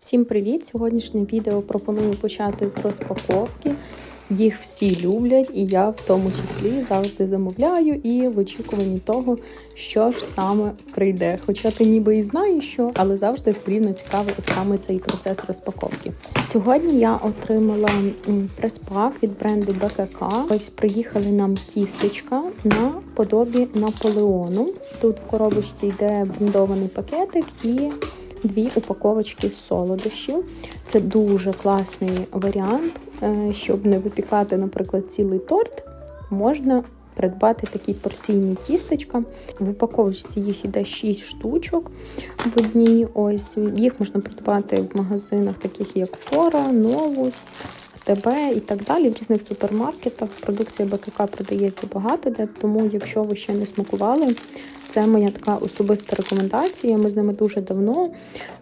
Всім привіт! Сьогоднішнє відео пропоную почати з розпаковки. Їх всі люблять, і я в тому числі завжди замовляю і в очікуванні того, що ж саме прийде. Хоча ти ніби і знаєш, що, але завжди все рівно цікавий от саме цей процес розпаковки. Сьогодні я отримала прес-пак від бренду БКК. Ось приїхали нам тістечка на подобі Наполеону. Тут в коробочці йде брендований пакетик і дві упаковочки солодощів. Це дуже класний варіант, Е, щоб не випікати, наприклад, цілий торт. Можна придбати такі порційні тістечка. В упаковочці їх іде 6 штучок в одній. Ось їх можна придбати в магазинах, таких як Фора, Новус. ТБ і так далі в різних супермаркетах. Продукція БКК продається багато де, тому якщо ви ще не смакували, це моя така особиста рекомендація. Ми з ними дуже давно.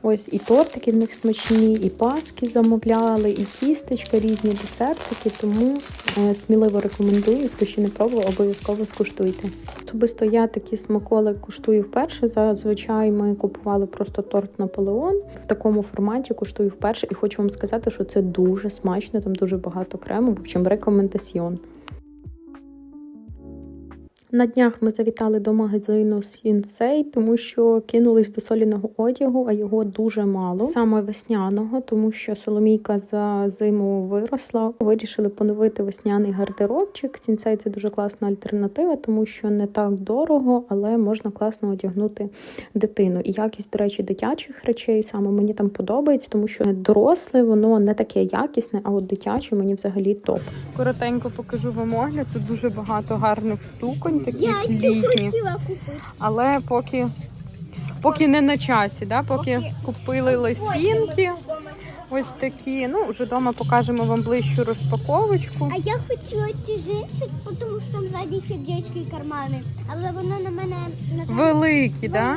Ось і тортики в них смачні, і паски замовляли, і тістечка, різні десертики. Тому е, сміливо рекомендую. Хто ще не пробував, обов'язково скуштуйте. Особисто я такі смаколи куштую вперше. Зазвичай ми купували просто торт Наполеон в такому форматі. Куштую вперше, і хочу вам сказати, що це дуже смачно. Там дуже багато крему. В общем, рекомендаціон. На днях ми завітали до магазину Сінсей, тому що кинулись до соліного одягу, а його дуже мало. Саме весняного, тому що Соломійка за зиму виросла. Вирішили поновити весняний гардеробчик. Сінсей це дуже класна альтернатива, тому що не так дорого, але можна класно одягнути дитину. І якість, до речі, дитячих речей саме мені там подобається, тому що доросле воно не таке якісне, а от дитяче мені взагалі топ. Коротенько покажу вам огляд. Тут дуже багато гарних суконь, Я таких цю купити. Але поки, поки не на часі, да? поки купили лосінки. Ось такі. Ну, вже вдома покажемо вам ближчу розпаковочку. А я хотіла ці джинси, тому що там ззаді сердечки і кармани. Але воно на мене на жаль, Великі, да?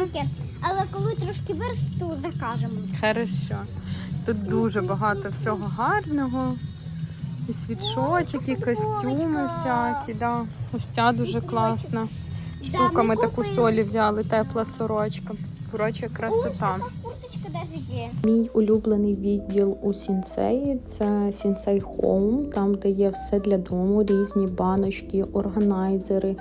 Але коли трошки виросту, закажемо. Хорошо. Тут дуже багато всього гарного. І світшочок, костюми всякі, да. Ось ця дуже класна. Штука, ми таку солі взяли, тепла сорочка. Коротше, красота. Навіть є. Мій улюблений відділ у Сінсеї це Сінсей Home, там де є все для дому, різні баночки, органайзери.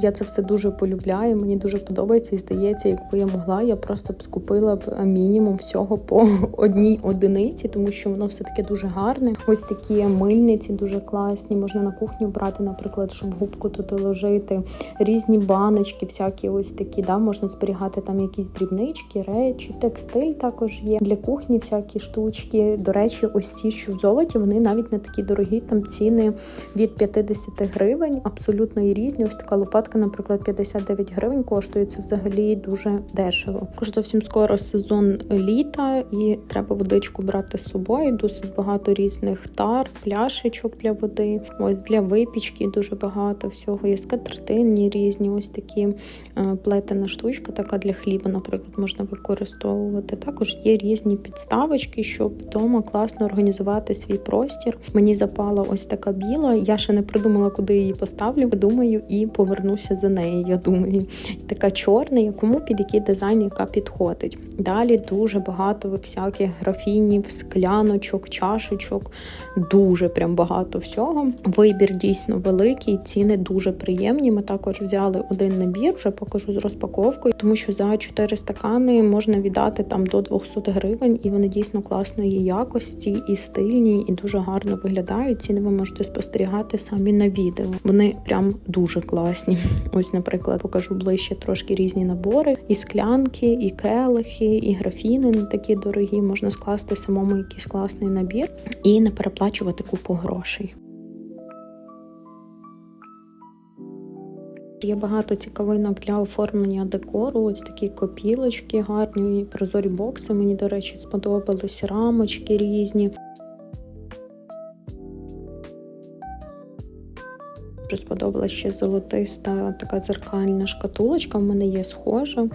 Я це все дуже полюбляю. Мені дуже подобається і здається, якби я могла, я просто б скупила б мінімум всього по одній одиниці, тому що воно все таки дуже гарне. Ось такі мильниці дуже класні. Можна на кухню брати, наприклад, щоб губку туди ложити. Різні баночки, всякі ось такі. Да, можна зберігати там якісь дрібнички, речі, текстиль також є для кухні. Всякі штучки. До речі, ось ці, що в золоті, вони навіть не такі дорогі. Там ціни від 50 гривень, абсолютно і різні. Ось така лопатка, наприклад, 59 гривень коштує. Це взагалі дуже дешево. Також зовсім скоро сезон літа, і треба водичку брати з собою. Досить багато різних тар, пляшечок для води. Ось для випічки дуже багато всього. Є скатертинні різні, ось такі е, плетена штучка, така для хліба, наприклад, можна використовувати. Також є різні підставочки, щоб вдома класно організувати свій простір. Мені запала ось така біла. Я ще не придумала, куди її поставлю. Думаю, і повернуся за нею. Я думаю, така чорна, кому під який дизайн, яка підходить. Далі дуже багато всяких графінів, скляночок, чашечок. Дуже прям багато всього. Вибір дійсно великий, ціни дуже приємні. Ми також взяли один набір, вже покажу з розпаковкою, тому що за 4 стакани можна віддати там до 200 гривень, і вони дійсно класної якості і стильні, і дуже гарно виглядають. Ціни ви можете спостерігати самі на відео. Вони прям дуже класні. Ось, наприклад, покажу ближче трошки різні набори: і склянки, і келихи, і графіни не такі дорогі. Можна скласти самому якийсь класний набір і не переплачувати купу грошей. Є багато цікавинок для оформлення декору. Ось такі копілочки гарні, прозорі бокси. Мені, до речі, сподобались рамочки різні. Дуже сподобалася ще золотиста така дзеркальна шкатулочка. В мене є схожа.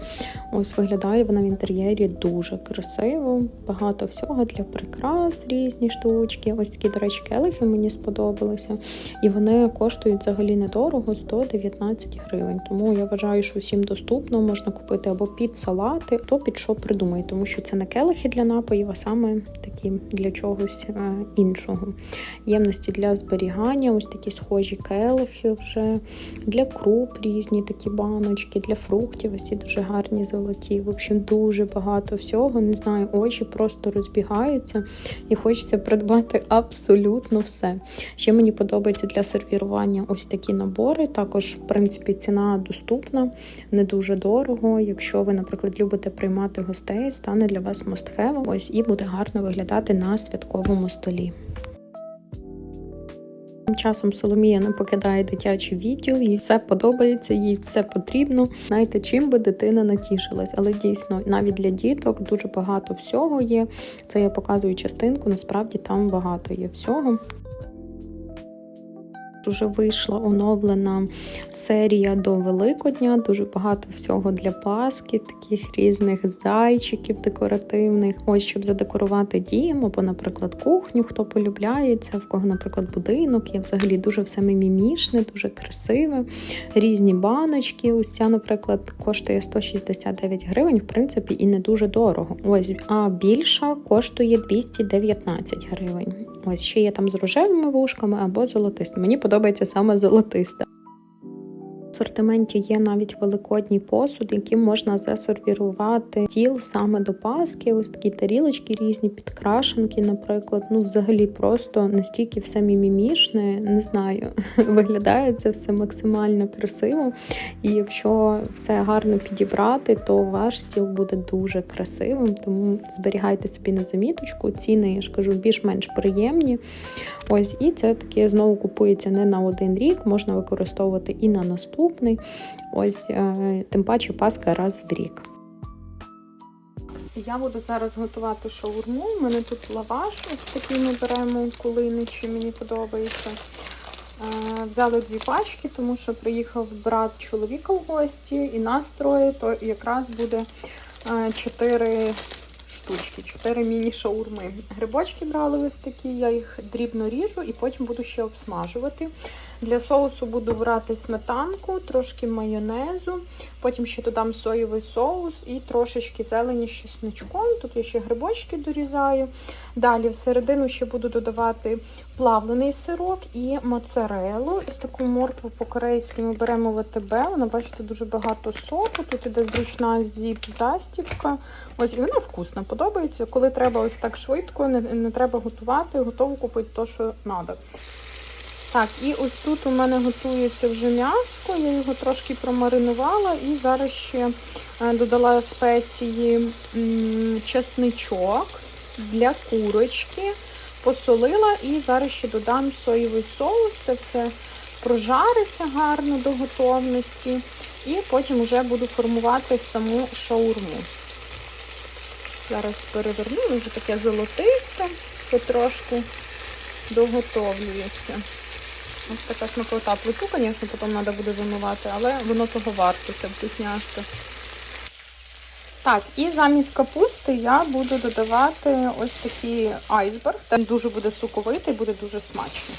Ось виглядає вона в інтер'єрі дуже красиво. Багато всього для прикрас, різні штучки. Ось такі, до речі, келихи мені сподобалися. І вони коштують взагалі недорого 119 гривень. Тому я вважаю, що всім доступно можна купити або під салати, то під що придумає, тому що це не келихи для напоїв, а саме такі для чогось е, іншого. Ємності для зберігання, ось такі схожі келихи вже для круп різні такі баночки, для фруктів. Ось ці дуже гарні золоті. В общем, дуже багато всього. Не знаю, очі просто розбігаються і хочеться придбати абсолютно все. Ще мені подобається для сервірування ось такі набори. Також, в принципі, ціна доступна, не дуже дорого. Якщо ви, наприклад, любите приймати гостей, стане для вас мастхевом. Ось і буде гарно виглядати на святковому столі. Тим часом Соломія не покидає дитячий відділ, їй все подобається, їй все потрібно. Знаєте, чим би дитина натішилась, але дійсно навіть для діток дуже багато всього є. Це я показую частинку. Насправді там багато є всього. Вже вийшла оновлена серія до Великодня. Дуже багато всього для Паски, таких різних зайчиків декоративних. Ось щоб задекорувати дім, або, наприклад, кухню, хто полюбляє це, в кого, наприклад, будинок. Є взагалі дуже все мімімішне, дуже красиве. Різні баночки. Ось ця, наприклад, коштує 169 гривень, в принципі, і не дуже дорого. Ось, а більша коштує 219 гривень. Ось ще є там з рожевими вушками або золотистими. Мені подобається саме золотиста. В асортименті є навіть великодній посуд, яким можна засервірувати тіл саме до Паски. Ось такі тарілочки різні, підкрашенки, наприклад. Ну, взагалі, просто настільки все мімімішне, не знаю, виглядає це все максимально красиво. І якщо все гарно підібрати, то ваш стіл буде дуже красивим. Тому зберігайте собі на заміточку. Ціни, я ж кажу, більш-менш приємні. Ось, і це таке знову купується не на один рік, можна використовувати і на наступний. Ось, е, тим паче Паска раз в рік. Я буду зараз готувати шаурму. У мене тут лаваш, ось такий ми беремо кулиничі, мені подобається. Е, Взяли дві пачки, тому що приїхав брат чоловіка в гості і нас троє, то якраз буде е, чотири штучки, 4 міні-шаурми. Грибочки брали ось такі, я їх дрібно ріжу і потім буду ще обсмажувати. Для соусу буду брати сметанку, трошки майонезу, потім ще додам соєвий соус і трошечки зелені з чесничком. Тут я ще грибочки дорізаю. Далі всередину ще буду додавати плавлений сирок і моцарелу. Ось таку моркву по-корейськи ми беремо ВТБ. Вона, бачите, дуже багато соку. Тут іде зручна зіп-застіпка. Ось і вона вкусна, подобається. Коли треба ось так швидко, не, не треба готувати, готово купити те, що треба. Так, і ось тут у мене готується вже м'яско, я його трошки промаринувала і зараз ще е, додала спеції чесничок для курочки, посолила і зараз ще додам соєвий соус. Це все прожариться гарно до готовності. І потім вже буду формувати саму шаурму. Зараз переверну, вже таке золотисте, потрошку доготовлюється. Ось така смакота плиту, звісно, потім треба буде вимивати, але воно того варто, це вкусняшка. Так, і замість капусти я буду додавати ось такий айсберг. Він дуже буде соковитий, буде дуже смачно.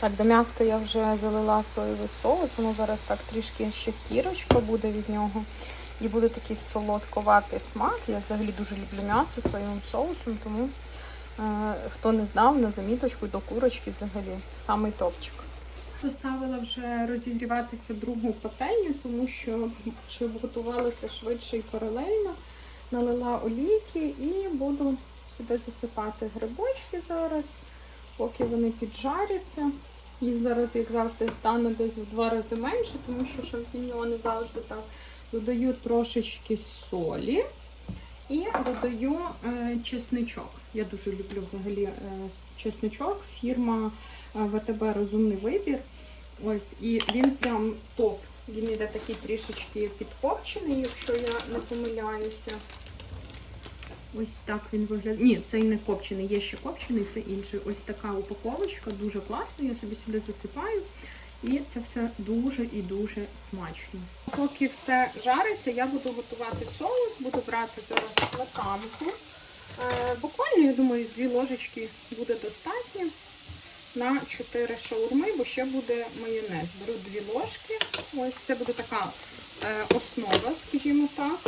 Так, до м'яска я вже залила соєвий соус, воно зараз так трішки ще кірочка буде від нього. І буде такий солодковатий смак. Я взагалі дуже люблю м'ясо соєвим соусом, тому хто не знав, на заміточку до курочки взагалі самий топчик. Поставила вже розігріватися другу пательню, тому що щоб готувалося швидше і паралельно. Налила олійки і буду сюди засипати грибочки зараз, поки вони піджаряться. Їх зараз, як завжди, стане десь в два рази менше, тому що шампіньйони завжди так. Додаю трошечки солі і додаю е, чесничок. Я дуже люблю взагалі е, чесничок. Фірма е, ВТБ Розумний вибір. Ось, і він прям топ. Він іде такий трішечки підкопчений, якщо я не помиляюся. Ось так він виглядає. Ні, цей не копчений, є ще копчений, це інший. Ось така упаковочка, дуже класна. Я собі сюди засипаю. І це все дуже і дуже смачно. Поки все жариться, я буду готувати соус, буду брати зараз сметанку. Е, буквально, я думаю, дві ложечки буде достатньо на 4 шаурми, бо ще буде майонез. Беру дві ложки. Ось це буде така е, основа, скажімо так.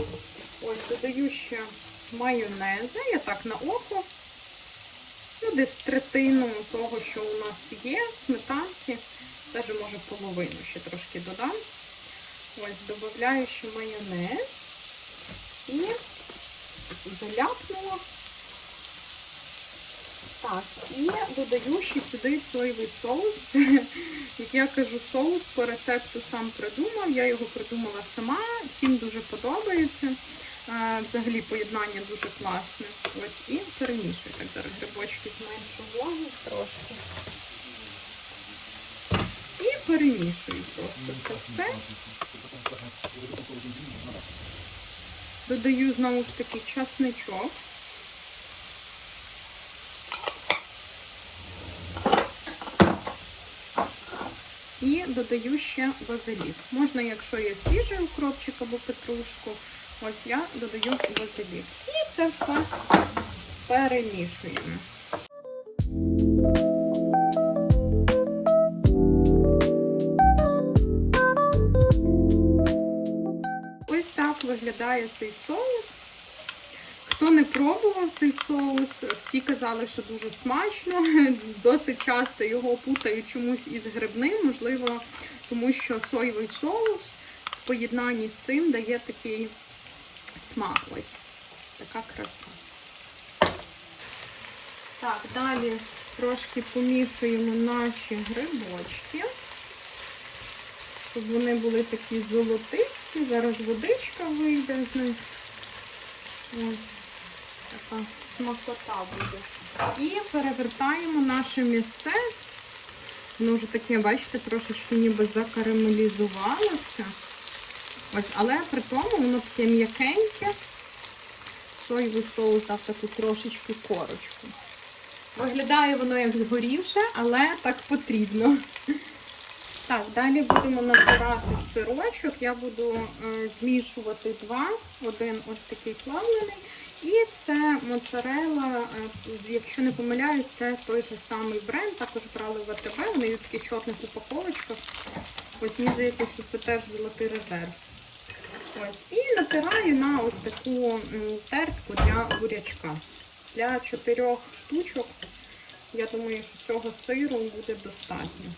Ось додаю ще майонези. Я так на око. Ну, десь третину того, що у нас є, сметанки. Навіть може половину ще трошки додам. Ось, додаю ще майонез. І вже ляпнула. Так, і додаю ще сюди соєвий соус. Як я кажу, соус по рецепту сам придумав. Я його придумала сама. Всім дуже подобається. Взагалі поєднання дуже класне. Ось і перемішую. Так, зараз грибочки зменшу влагу трошки. І просто це все. Додаю знову ж таки часничок. І додаю ще базилік. Можна, якщо є свіжий укропчик або петрушку, ось я додаю базилік. І це все перемішуємо. Виглядає цей соус. Хто не пробував цей соус, всі казали, що дуже смачно. Досить часто його путають чомусь із грибним, можливо, тому що соєвий соус в поєднанні з цим дає такий смак. Ось така краса. Так, далі трошки помішуємо наші грибочки, щоб вони були такі золотисті. Зараз водичка вийде з них. Ось така смакота буде. І перевертаємо наше місце. Воно вже таке, бачите, трошечки ніби закарамелізувалося. Ось, але при тому воно таке м'якеньке. Соєвий соус дав таку трошечки корочку. Виглядає воно як згорівше, але так потрібно. Так, далі будемо набирати сирочок. Я буду змішувати два. Один ось такий плавлений. І це моцарела, е, якщо не помиляюсь, це той же самий бренд, також брали в АТБ, вони в таких чорних упаковочках. Ось мені здається, що це теж золотий резерв. Ось. І натираю на ось таку тертку для бурячка. Для чотирьох штучок, я думаю, що цього сиру буде достатньо.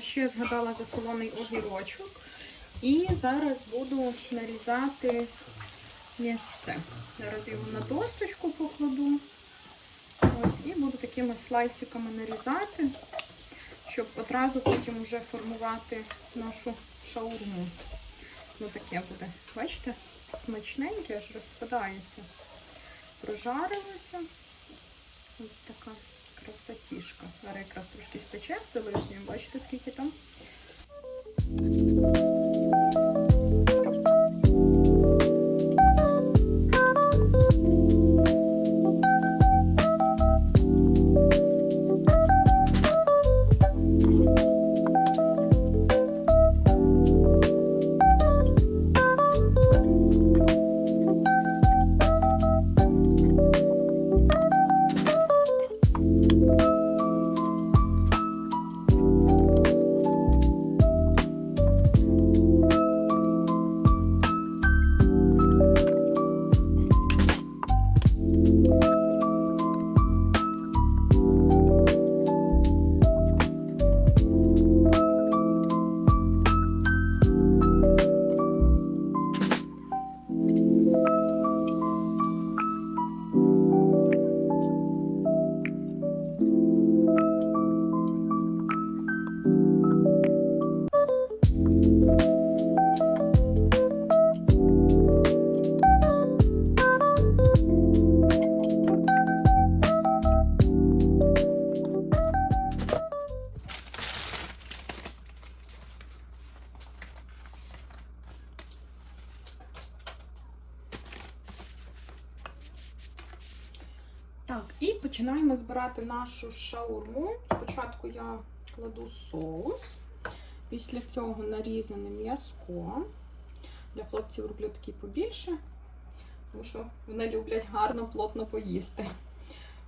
Ще згадала засолений огірочок. І зараз буду нарізати м'ясце. Зараз його на досточку покладу. Ось, і буду такими слайсиками нарізати, щоб одразу потім вже формувати нашу шаурму. Ну таке буде. Бачите? Смачненьке, аж розпадається. Прожарилося. Ось така красотішка. Зараз якраз трошки стече все лишнє. Бачите, скільки там? Нашу шаурму. Спочатку я кладу соус, після цього нарізане м'язко. Для хлопців роблю такі побільше, тому що вони люблять гарно, плотно поїсти.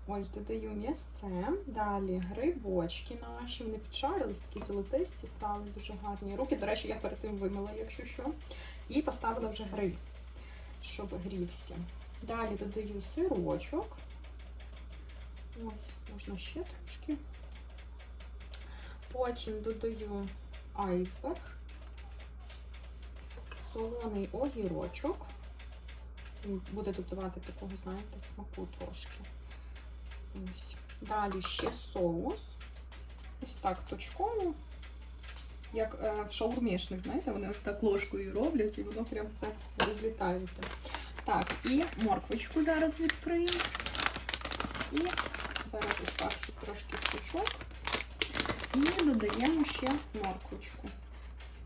Ось додаю м'ясце. Далі грибочки наші. Вони підшарились, такі золотисті, стали дуже гарні. Руки, до речі, я перед тим вимила, якщо що. І поставила вже гриль, щоб грівся. Далі додаю сирочок. Ось, можна ще трошки. Потім додаю айсберг, солоний огірочок. Буде додавати такого, знаєте, смаку трошки. Ось. Далі ще соус. Ось так точково. Як е, в шаурмішних, знаєте, вони ось так ложкою роблять і воно прям все розлітається. Так, і морквочку зараз відкрию. І зараз ось так, щоб трошки сучок. І додаємо ще морквочку.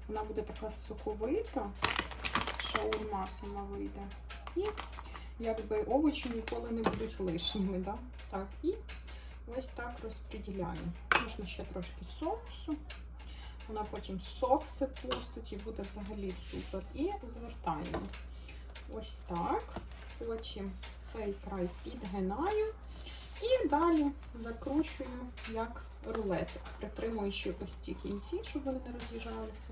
Вона буде така соковита, шаурма сама вийде. І якби овочі ніколи не будуть лишніми. Да? Так, і ось так розподіляю. Можна ще трошки соусу. Вона потім сок все пустить і буде взагалі супер. І звертаємо. Ось так. Потім цей край підгинаю. І далі закручую як рулетик, притримуючи ось ці кінці, щоб вони не роз'їжджалися.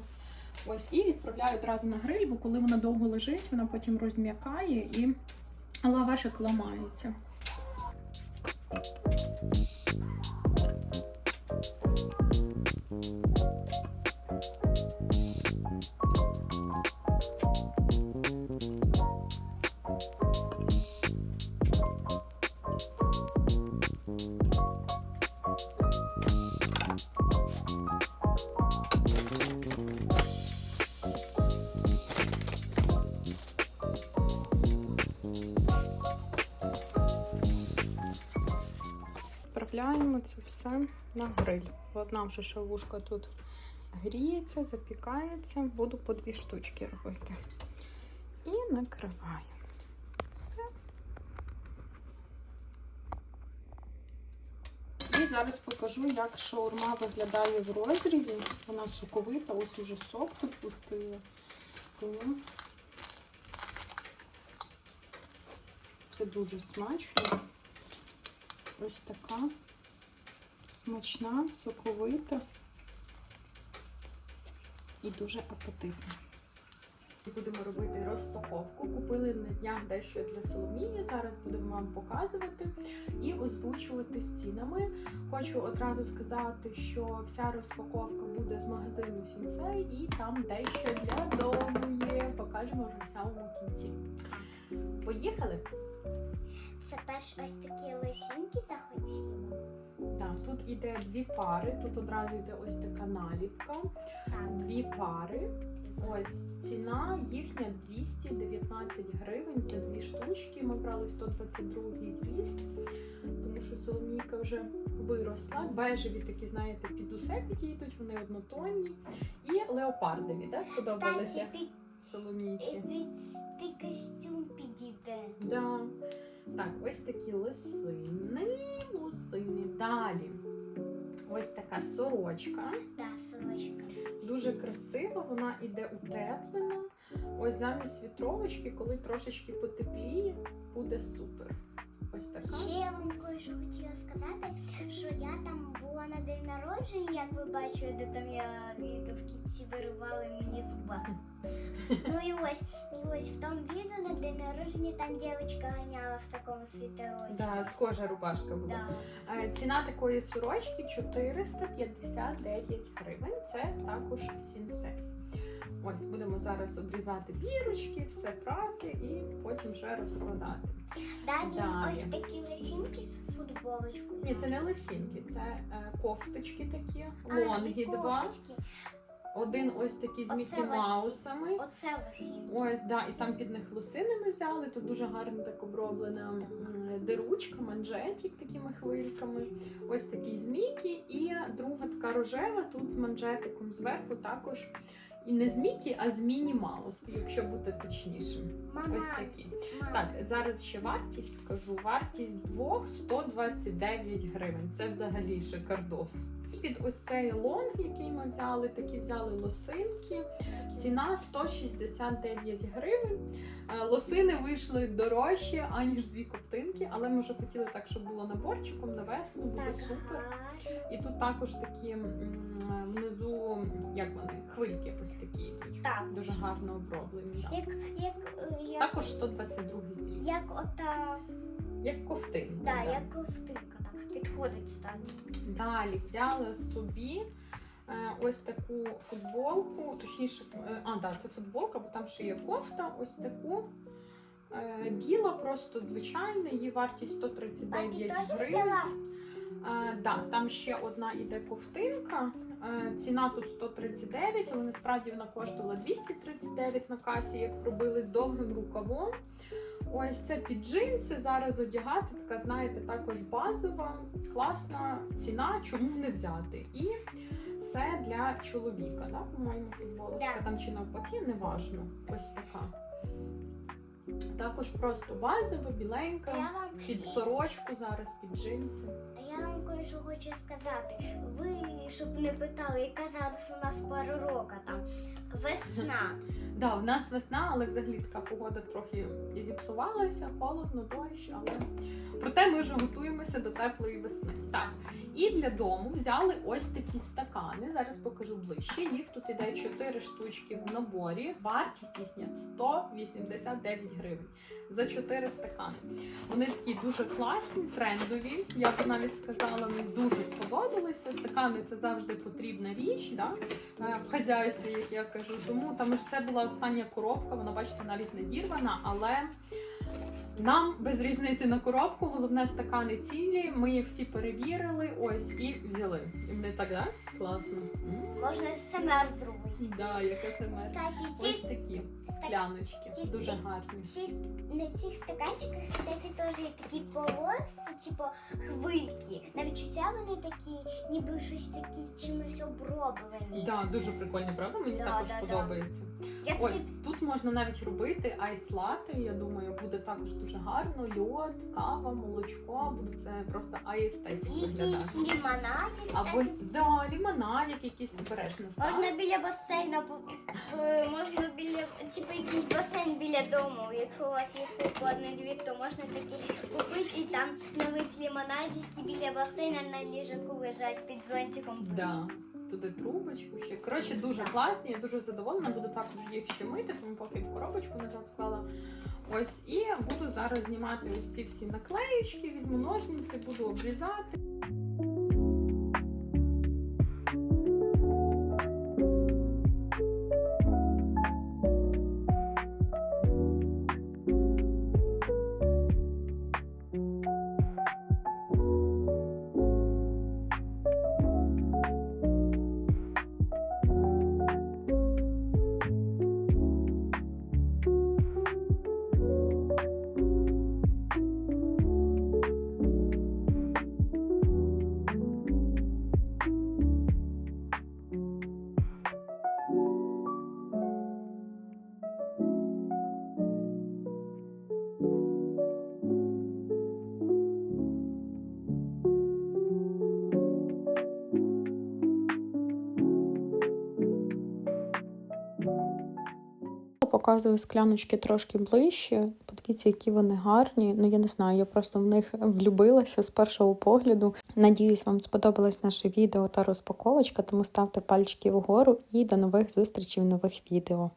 Ось, і відправляю одразу на гриль, бо коли вона довго лежить, вона потім розм'якає і лавашик ламається. Відправляємо це все на гриль. Одна вже шавушка тут гріється, запікається. Буду по дві штучки робити. І накриваю. Все. І зараз покажу, як шаурма виглядає в розрізі. Вона соковита, ось уже сок тут пустила. Це дуже смачно. Ось така смачна, соковита і дуже апетитна. Будемо робити розпаковку. Купили на днях дещо для Соломії. Зараз будемо вам показувати і озвучувати з цінами. Хочу одразу сказати, що вся розпаковка буде з магазину Сінсей і там дещо для дому є. Покажемо вже в самому кінці. Поїхали! Це перш ось такі лисінки захотіла. Так, тут іде дві пари. Тут одразу йде ось така наліпка. Так. Дві пари. Ось ціна їхня 219 гривень за дві штучки. Ми брали 122 зріст, тому що соломійка вже виросла. Бежеві такі, знаєте, під усе підійдуть, вони однотонні. І леопардові, да, сподобалися Кстати, соломійці. під ти костюм підійде. Да. Так, ось такі лосини, лосини. Далі. Ось така сорочка. Да, сорочка. Дуже красива, вона іде утеплена. Ось замість вітровочки, коли трошечки потепліє, буде супер. Ось така. Ще я вам кое-що хотіла сказати, що я там була на день народження, як ви бачили, де там я відео в кінці вирували мені зуба. Ну і ось, і ось в тому відео на день народження там дівчинка ганяла в такому світерочку. Да, схожа рубашка була. Да. Е, Ціна такої сорочки 459 гривень. Це також сінсей. Ось будемо зараз обрізати бірочки, все прати і потім вже розкладати. Далі, Далі. ось такі лисінки з футболочкою. Ні, це не лосінки, це е, кофточки такі, А, лонги і два. кофточки. Один ось такий з Оце Мікі Маусами. Оце лисінки. Ось, да, і там під них лосини ми взяли. Тут дуже гарно так оброблена м, диручка, манжетик такими хвильками. Ось такий з Мікі. І друга така рожева, тут з манжетиком зверху також І не з Мікі, а з Міні Маус, якщо бути точнішим. Мама, Ось такі. мама. Так, зараз ще вартість скажу. Вартість двох 129 гривень. Це взагалі шикардос. Під ось цей лонг, який ми взяли, такі взяли лосинки. Ціна 169 гривень. Е, Лосини вийшли дорожчі, аніж дві ковтинки, але ми вже хотіли так, щоб було наборчиком на весну, буде супер. І тут також такі внизу, як вони, хвильки ось такі йдуть. Так. Дуже гарно оброблені. Як, як, як, Також 122 зріст. як ота, Як ковтин. да, як ковтинка, так, підходить стати. Далі взяла собі е, ось таку футболку, точніше, е, а, да, це футболка, бо там ще є кофта, ось таку. Е, Біла, просто звичайна, її вартість 139 гривень. Е, да, там ще одна іде ковтинка. Е, ціна тут 139, але насправді вона коштувала 239 на касі, як пробили з довгим рукавом. Ось це під джинси. Зараз одягати, така, знаєте, також базова, класна ціна, чому не взяти. І це для чоловіка, да, по-моєму, футболочка. Да. Там чи навпаки, неважно. Ось така. Також просто базова, біленька. Вам, Під сорочку зараз, під джинси. А я вам кое-що хочу сказати. Ви, щоб не питали, яка зараз у нас пара рока там. Весна. Да, в нас весна, але взагалі така погода трохи зіпсувалася, холодно, дощ, але проте ми вже готуємося до теплої весни. Так, і для дому взяли ось такі стакани. Зараз покажу ближче. Їх тут іде 4 штучки в наборі. Вартість їхня 189 гривень за 4 стакани. Вони такі дуже класні, трендові. Я б навіть сказала, мені дуже сподобалися. Стакани це завжди потрібна річ. Да? е, в хазяйстві, як я кажу. Тому там ж це була остання коробка, вона, бачите, навіть не дірвана, але нам без різниці на коробку, головне стакани цілі. Ми їх всі перевірили, ось і взяли. І вони так, да? Класно. Можна СМР зробити. Да, яка семер. Ось такі скляночки, дуже гарні. Ці, на цих стаканчиках, кстати, теж є такі полоси, типу хвильки. На відчуття вони такі, ніби щось такі чимось оброблені. Да, дуже прикольні, правда? Мені Да, також да, да. подобається. Як Ось тут можна навіть робити айс-лати. Я думаю, буде також дуже гарно. Льод, кава, молочко. Буде це просто айестетик виглядати. якісь лімонади, Або да, лімонадик якийсь ти береш на. Можна біля басейну, е, можна біля дому. Якщо у вас є складний двір, то можна такі купити і там налити лимонадики біля басейну на ліжаку лежать під зонтиком. Да. Туди трубочку ще. Коротше, дуже класні, я дуже задоволена. Буду також їх ще мити, тому поки в коробочку назад склала. Ось і буду зараз знімати ось ці всі наклеїчки, візьму ножниці, буду обрізати. Показую скляночки трошки ближче. Подивіться, які вони гарні. Ну я не знаю, я просто в них влюбилася з першого погляду. Надіюсь, вам сподобалось наше відео та розпаковочка, тому ставте пальчики вгору і до нових зустрічей в нових відео.